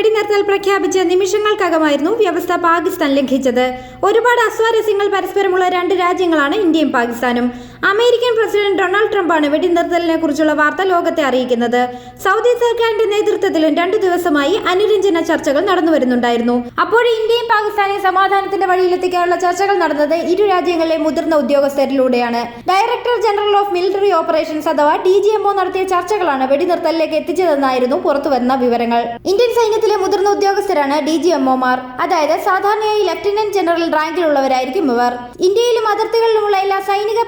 വെടിനിർത്തൽ പ്രഖ്യാപിച്ച നിമിഷങ്ങൾക്കകമായിരുന്നു വ്യവസ്ഥ പാകിസ്ഥാൻ ലംഘിച്ചത്. ഒരുപാട് അസ്വാരസ്യങ്ങൾ പരസ്പരമുള്ള രണ്ട് രാജ്യങ്ങളാണ് ഇന്ത്യയും പാകിസ്ഥാനും. അമേരിക്കൻ പ്രസിഡന്റ് ഡൊണാൾഡ് ട്രംപാണ് വെടിനിർത്തലിനെ കുറിച്ചുള്ള വാർത്ത ലോകത്തെ അറിയിക്കുന്നത്. സൗദി സർക്കാരിന്റെ നേതൃത്വത്തിലും രണ്ടു ദിവസമായി അനുരഞ്ജന ചർച്ചകൾ നടന്നു വരുന്നുണ്ടായിരുന്നു. അപ്പോൾ ഇന്ത്യയും പാകിസ്ഥാനെയും സമാധാനത്തിന്റെ വഴിയിലെത്തിക്കാനുള്ള ചർച്ചകൾ നടന്നത് ഇരു രാജ്യങ്ങളിലെ മുതിർന്ന ഉദ്യോഗസ്ഥരിലൂടെയാണ്. Director general of military operations അഥവാ ഡി ജി എംഒ നടത്തിയ ചർച്ചകളാണ് വെടിനിർത്തലിലേക്ക് എത്തിച്ചതെന്നായിരുന്നു പുറത്തുവരുന്ന വിവരങ്ങൾ. ഇന്ത്യൻ സൈന്യത്തിലെ മുതിർന്ന ഉദ്യോഗസ്ഥരാണ് ഡി ജി എംഒമാർ അതായത് സാധാരണയായി ലഫ്റ്റനന്റ് ജനറൽ റാങ്കിലുള്ളവരായിരിക്കും ഇവർ. ഇന്ത്യയിലും അതിർത്തികളിലുമുള്ള എല്ലാ സൈനിക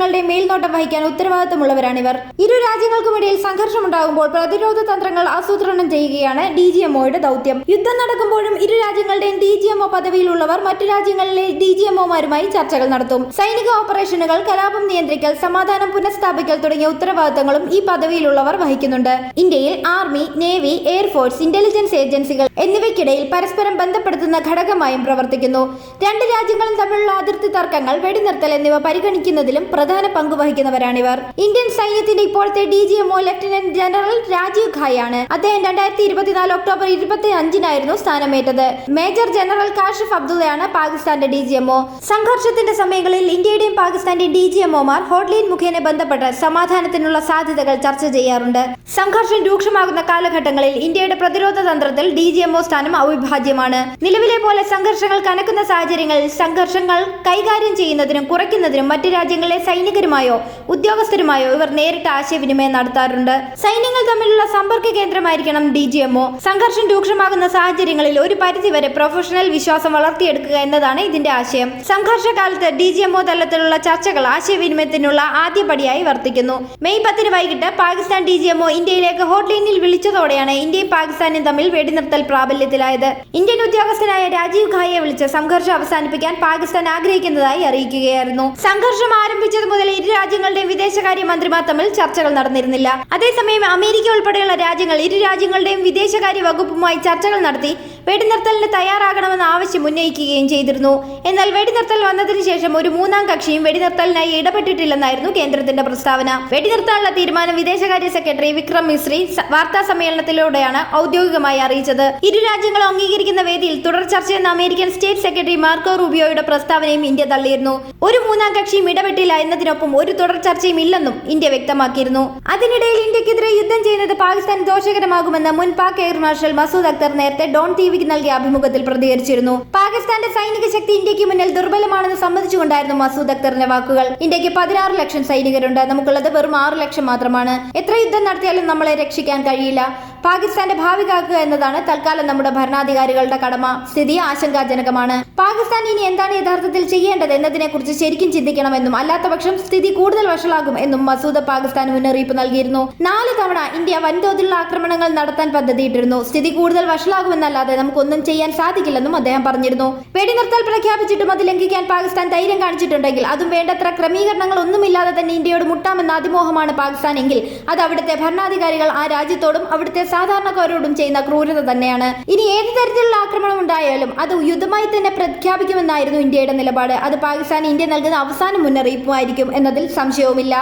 പ്രവർത്തനങ്ങളുടെയും മേൽനോട്ടം വഹിക്കാൻ ഉത്തരവാദിത്തമുള്ളവരാണിവർ. ഇരു രാജ്യങ്ങൾക്കുമിടയിൽ സംഘർഷമുണ്ടാകുമ്പോൾ പ്രതിരോധ തന്ത്രങ്ങൾ ആസൂത്രണം ചെയ്യുകയാണ് ഡി ജി എംഒയുടെ ദൗത്യം. യുദ്ധം നടക്കുമ്പോഴും ഇരു രാജ്യങ്ങളുടെയും ഡി ജി എംഒ പദവിയിലുള്ളവർ മറ്റു രാജ്യങ്ങളിലെ ഡി ജി എംഒമാരുമായി ചർച്ചകൾ നടത്തും. സൈനിക ഓപ്പറേഷനുകൾ കലാപം നിയന്ത്രിക്കൽ സമാധാനം പുനഃസ്ഥാപിക്കൽ തുടങ്ങിയ ഉത്തരവാദിത്തങ്ങളും ഈ പദവിയിലുള്ളവർ വഹിക്കുന്നുണ്ട്. ഇന്ത്യയിൽ ആർമി നേവി എയർഫോഴ്സ് ഇന്റലിജൻസ് ഏജൻസികൾ എന്നിവയ്ക്കിടയിൽ പരസ്പരം ബന്ധപ്പെടുത്തുന്ന ഘടകമായും പ്രവർത്തിക്കുന്നു. രണ്ട് രാജ്യങ്ങളും തമ്മിലുള്ള അതിർത്തി തർക്കങ്ങൾ വെടിനിർത്തൽ എന്നിവ പരിഗണിക്കുന്നതിലും പ്രധാന പങ്ക് വഹിക്കുന്നവരാണിവർ. ഇന്ത്യൻ സൈന്യത്തിന്റെ ഇപ്പോഴത്തെ D G MO lieutenant general Rajiv Ghai ആണ് അദ്ദേഹം രണ്ടായിരത്തി ഇരുപത്തിനാല് ഒക്ടോബർ ഇരുപത്തി അഞ്ചിനായിരുന്നു സ്ഥാനമേറ്റത്. മേജർ ജനറൽ കാഷിഫ് അബ്ദുള്ളയാണ് പാകിസ്ഥാന്റെ ഡി ജി എംഒ സംഘർഷത്തിന്റെ സമയങ്ങളിൽ ഇന്ത്യയുടെയും പാകിസ്ഥാന്റെയും ഡി ജി എംഒമാർ ഹോട്ട്ലൈൻ മുഖേന ബന്ധപ്പെട്ട് സമാധാനത്തിനുള്ള സാധ്യതകൾ ചർച്ച ചെയ്യാറുണ്ട്. സംഘർഷം രൂക്ഷമാകുന്ന കാലഘട്ടങ്ങളിൽ ഇന്ത്യയുടെ പ്രതിരോധ തന്ത്രത്തിൽ ഡി ജി എംഒ സ്ഥാനം അവിഭാജ്യമാണ്. നിലവിലെ പോലെ സംഘർഷങ്ങൾ കനക്കുന്ന സാഹചര്യങ്ങളിൽ സംഘർഷങ്ങൾ കൈകാര്യം ചെയ്യുന്നതിനും കുറയ്ക്കുന്നതിനും മറ്റു രാജ്യങ്ങളിലെ സൈനികരുമായോ ഉദ്യോഗസ്ഥരുമായോ ഇവർ നേരിട്ട് ആശയവിനിമയം നടത്താറുണ്ട്. സൈന്യങ്ങൾ തമ്മിലുള്ള സമ്പർക്ക കേന്ദ്രമായിരിക്കണം ഡി ജി എംഒ സംഘർഷം രൂക്ഷമാകുന്ന സാഹചര്യങ്ങളിൽ ഒരു പരിധിവരെ പ്രൊഫഷണൽ വിശ്വാസം വളർത്തിയെടുക്കുക എന്നതാണ് ഇതിന്റെ ആശയം. സംഘർഷകാലത്ത് ഡി ജി എംഒ തലത്തിലുള്ള ചർച്ചകൾ ആശയവിനിമയത്തിനുള്ള ആദ്യപടിയായി വർത്തിക്കുന്നു. മെയ് പത്തിന് വൈകിട്ട് പാകിസ്ഥാൻ ഡി ജി എംഒ ഇന്ത്യയിലേക്ക് ഹോട്ട്ലൈനിൽ വിളിച്ചതോടെയാണ് ഇന്ത്യയും പാകിസ്ഥാനും തമ്മിൽ വെടിനിർത്തൽ പ്രാബല്യത്തിലായത്. ഇന്ത്യൻ ഉദ്യോഗസ്ഥനായ രാജീവ് ഖായെ വിളിച്ച് സംഘർഷം അവസാനിപ്പിക്കാൻ പാകിസ്ഥാൻ ആഗ്രഹിക്കുന്നതായി അറിയിക്കുകയായിരുന്നു. സംഘർഷം ആരംഭിച്ചത് മുതൽ ഇരു രാജ്യങ്ങളുടെയും വിദേശകാര്യ മന്ത്രിമാർ തമ്മിൽ ചർച്ചകൾ നടന്നിരുന്നില്ല. അതേസമയം അമേരിക്ക ഉൾപ്പെടെയുള്ള രാജ്യങ്ങൾ ഇരു രാജ്യങ്ങളുടെയും വിദേശകാര്യ വകുപ്പുമായി ചർച്ചകൾ നടത്തി വെടിനിർത്തലിന് തയ്യാറാകണമെന്ന ആവശ്യം ഉന്നയിക്കുകയും ചെയ്തിരുന്നു. എന്നാൽ വെടിനിർത്തൽ വന്നതിന് ശേഷം ഒരു മൂന്നാം കക്ഷിയും വെടിനിർത്തലിനായി ഇടപെട്ടിട്ടില്ലെന്നായിരുന്നു കേന്ദ്രത്തിന്റെ പ്രസ്താവന. വെടിനിർത്താനുള്ള തീരുമാനം വിദേശകാര്യ സെക്രട്ടറി വിക്രം മിശ്രി വാർത്താ സമ്മേളനത്തിലൂടെയാണ് ഔദ്യോഗികമായി അറിയിച്ചത്. ഇരു രാജ്യങ്ങളും അംഗീകരിക്കുന്ന വേദിയിൽ തുടർ ചർച്ചയെന്ന അമേരിക്കൻ സ്റ്റേറ്റ് സെക്രട്ടറി മാർക്കോ റൂബിയോയുടെ പ്രസ്താവനയും ഇന്ത്യ തള്ളിയിരുന്നു. ഒരു മൂന്നാം കക്ഷിയും ഇടപെട്ടില്ല എന്നതിനൊപ്പം ഒരു തുടർ ചർച്ചയും ഇല്ലെന്നും ഇന്ത്യ വ്യക്തമാക്കിയിരുന്നു. അതിനിടയിൽ ഇന്ത്യക്കെതിരെ യുദ്ധം ചെയ്യുന്നത് പാകിസ്ഥാൻ ദോഷകരമാകുമെന്ന് മുൻ പാക് എയർ മാർഷൽ മസൂദ് അക്തർ നേരത്തെ ഡോൺ ടിവിക്ക് നൽകിയ അഭിമുഖത്തിൽ പ്രതികരിച്ചിരുന്നു. പാകിസ്ഥാന്റെ സൈനിക ശക്തി ഇന്ത്യയ്ക്ക് മുന്നിൽ ദുർബലമാണെന്ന് സമ്മതിച്ചുകൊണ്ടായിരുന്നു മസൂദ് അക്തറിന്റെ വാക്കുകൾ. ഇന്ത്യയ്ക്ക് പതിനാറ് ലക്ഷം സൈനികരുണ്ട്. നമുക്കുള്ളത് വെറും ആറ് ലക്ഷം മാത്രമാണ്. എത്ര യുദ്ധം നടത്തിയാലും നമ്മളെ രക്ഷിക്കാൻ കഴിയില്ല. പാകിസ്ഥാന്റെ ഭാവി കാക്കുക എന്നതാണ് തൽക്കാലം നമ്മുടെ ഭരണാധികാരികളുടെ കടമ. സ്ഥിതി ആശങ്കാജനകമാണ്. പാകിസ്ഥാൻ ഇനി എന്താണ് യഥാർത്ഥത്തിൽ ചെയ്യേണ്ടത് എന്നതിനെ കുറിച്ച് ശരിക്കും ചിന്തിക്കണമെന്നും അല്ലാത്തപക്ഷം സ്ഥിതി കൂടുതൽ വഷളാകും എന്നും മസൂദ് പാകിസ്ഥാൻ മുന്നറിയിപ്പ് നൽകിയിരുന്നു. നാല് തവണ ഇന്ത്യ വൻതോതിലുള്ള ആക്രമണങ്ങൾ നടത്താൻ പദ്ധതിയിട്ടിരുന്നു. സ്ഥിതി കൂടുതൽ വഷളാകുമെന്നല്ലാതെ നമുക്കൊന്നും ചെയ്യാൻ സാധിക്കില്ലെന്നും അദ്ദേഹം പറഞ്ഞിരുന്നു. വെടിനിർത്തൽ പ്രഖ്യാപിച്ചിട്ടും അത് ലംഘിക്കാൻ പാകിസ്ഥാൻ ധൈര്യം കാണിച്ചിട്ടുണ്ടെങ്കിൽ അതും വേണ്ടത്ര ക്രമീകരണങ്ങൾ ഒന്നുമില്ലാതെ തന്നെ ഇന്ത്യയോട് മുട്ടാമെന്ന അതിമോഹമാണ് പാകിസ്ഥാൻ എങ്കിൽ അത് അവിടുത്തെ ഭരണാധികാരികൾ ആ രാജ്യത്തോടും അവിടുത്തെ സാധാരണക്കാരോടും ചെയ്യുന്ന ക്രൂരത തന്നെയാണ്. ഇനി ഏത് തരത്തിലുള്ള ആക്രമണം ഉണ്ടായാലും അത് യുദ്ധമായി തന്നെ പ്രഖ്യാപിക്കുമെന്നായിരുന്നു ഇന്ത്യയുടെ നിലപാട്. അത് പാകിസ്ഥാൻ ഇന്ത്യ നൽകുന്ന അവസാന മുന്നറിയിപ്പുമായിരിക്കും എന്നതിൽ സംശയവുമില്ല.